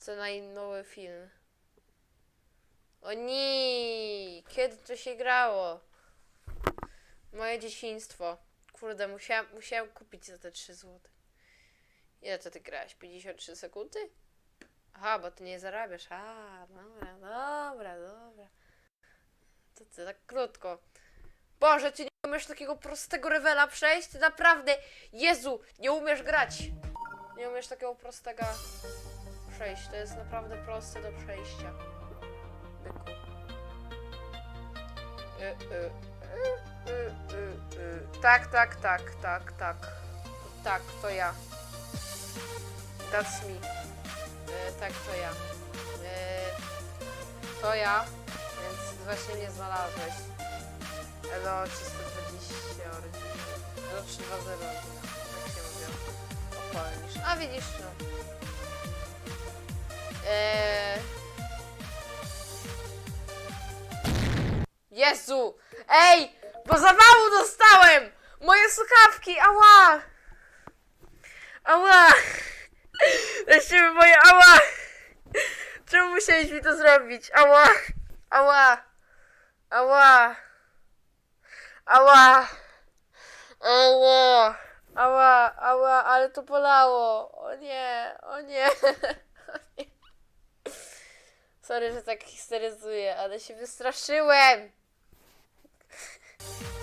Ocena i nowy film. O nie! Kiedy to się grało? Moje dzieciństwo. Kurde, musiałam, musiałam kupić za te 3 zł. Ile to ty grałeś? 53 sekundy? Aha, bo ty nie zarabiasz. A, dobra, dobra, dobra. To ty tak krótko. Boże, ty nie umiesz takiego prostego rewela przejść? Ty naprawdę, Jezu, nie umiesz grać. Nie umiesz takiego prostego przejść. To jest naprawdę proste do przejścia. Byku. Y, y, y, y, y, y. Tak, tak, tak, tak, tak. Tak, to ja. That's me. Y, tak, to ja. Y, to ja, więc właśnie mnie znalazłeś. Elo 320 oryginał. Elo 320 oryginał. Tak się mówią. A widzisz, no. Jezu! Ej! Bo zawału dostałem! Moje słuchawki! Ała! Ała! Weźcie moje ała! Czemu musiałeś mi to zrobić? Ała! Ała! Ała! Ała! Ała! Ała, ała, ale to bolało. O nie, o nie. O nie. Sorry, że tak histeryzuję, ale się wystraszyłem. Bye.